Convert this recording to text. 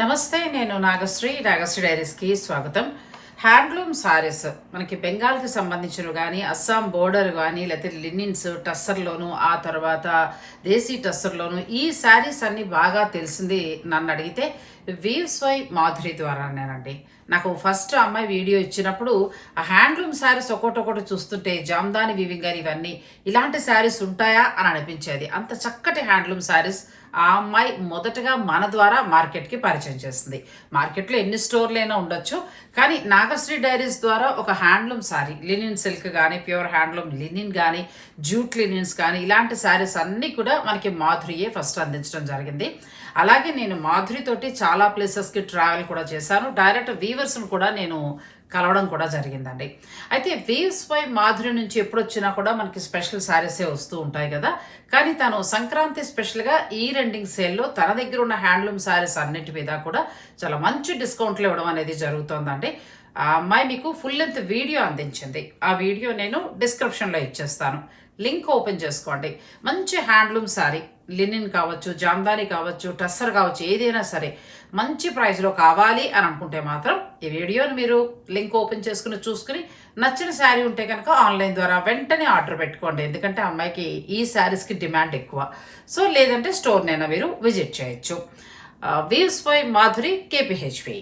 నమస్తే నేను నాగశ్రీ నాగశ్రీ డైరీస్కి స్వాగతం. హ్యాండ్లూమ్ సారీస్ మనకి బెంగాల్కి సంబంధించినవి కానీ అస్సాం బోర్డర్ కానీ లేకపోతే లినిన్స్ టస్సర్లోను ఆ తర్వాత దేశీ టస్సర్లోను ఈ శారీస్ అన్ని బాగా తెలిసింది నన్ను అడిగితే వీవ్స్ వై మాధురి ద్వారా నేనండి నాకు ఫస్ట్ అమ్మాయి వీడియో ఇచ్చినప్పుడు ఆ హ్యాండ్లూమ్ శారీస్ ఒకటొకటి చూస్తుంటే జామ్దాని వీవింగ్ అని ఇవన్నీ ఇలాంటి శారీస్ ఉంటాయా అని అనిపించేది. అంత చక్కటి హ్యాండ్లూమ్ శారీస్ ఆ అమ్మాయి మొదటగా మన ద్వారా మార్కెట్కి పరిచయం చేస్తుంది మార్కెట్లో ఎన్ని స్టోర్లైనా ఉండొచ్చు. కానీ నాగశ్రీ డైరీస్ ద్వారా ఒక హ్యాండ్లూమ్ శారీ లినిన్ సిల్క్ కానీ ప్యూర్ హ్యాండ్లూమ్ లినిన్ కానీ జూట్ లినిన్స్ కానీ ఇలాంటి శారీస్ అన్నీ కూడా మనకి మాధురియే ఫస్ట్ అందించడం జరిగింది. అలాగే నేను మాధురితోటి చాలా ప్లేసెస్కి ట్రావెల్ కూడా చేశాను. డైరెక్ట్ వీవర్స్ను కూడా నేను కలవడం కూడా జరిగిందండి. అయితే వేవ్స్ పై మాధురి నుంచి ఎప్పుడు వచ్చినా కూడా మనకి స్పెషల్ శారీసే వస్తూ ఉంటాయి కదా. కానీ తను సంక్రాంతి స్పెషల్గా ఈ రెండింగ్ సేల్లో తన దగ్గర ఉన్న హ్యాండ్లూమ్ శారీస్ అన్నిటి మీద కూడా చాలా మంచి డిస్కౌంట్లు ఇవ్వడం అనేది జరుగుతోందండి. ఆ అమ్మాయి మీకు ఫుల్ లెంత్ వీడియో అందించింది. ఆ వీడియో నేను డిస్క్రిప్షన్లో ఇచ్చేస్తాను. లింక్ ఓపెన్ చేసుకోండి. మంచి హ్యాండ్లూమ్ శారీ లినిన్ కావచ్చు జామ్దాని కావచ్చు టస్సర్ కావచ్చు ఏదైనా సరే మంచి ప్రైస్లో కావాలి అని అనుకుంటే మాత్రం ఈ వీడియోని మీరు లింక్ ఓపెన్ చేసుకుని చూసుకుని నచ్చిన శారీ ఉంటే కనుక ఆన్లైన్ ద్వారా వెంటనే ఆర్డర్ పెట్టుకోండి. ఎందుకంటే అమ్మాయికి ఈ శారీస్కి డిమాండ్ ఎక్కువ. సో లేదంటే స్టోర్నైనా మీరు విజిట్ చేయొచ్చు. Weaves by Madhuri కేపీహెచ్పి